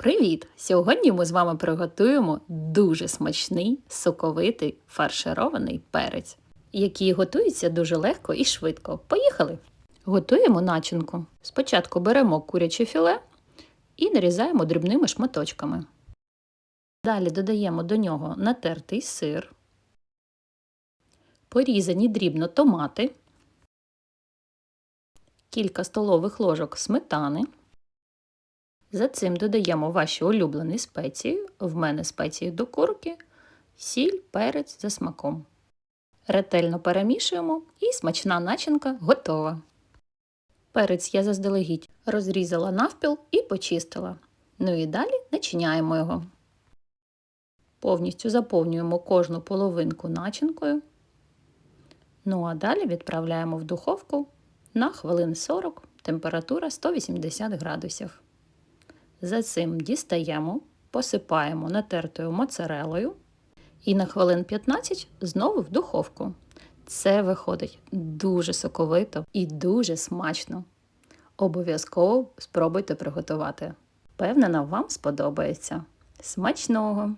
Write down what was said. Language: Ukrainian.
Привіт! Сьогодні ми з вами приготуємо дуже смачний соковитий фарширований перець, який готується дуже легко і швидко. Поїхали! Готуємо начинку. Спочатку беремо куряче філе і нарізаємо дрібними шматочками. Далі додаємо до нього натертий сир, порізані дрібно томати, кілька столових ложок сметани. За цим додаємо ваші улюблені спеції. В мене спеції до курки, сіль, перець за смаком. Ретельно перемішуємо і смачна начинка готова. Перець я заздалегідь розрізала навпіл і почистила. Ну і далі начиняємо його. Повністю заповнюємо кожну половинку начинкою. Ну а далі відправляємо в духовку на хвилин 40, температура 180 градусів. За цим дістаємо, посипаємо натертою моцарелою і на хвилин 15 знову в духовку. Це виходить дуже соковито і дуже смачно. Обов'язково спробуйте приготувати. Впевнена, вам сподобається. Смачного!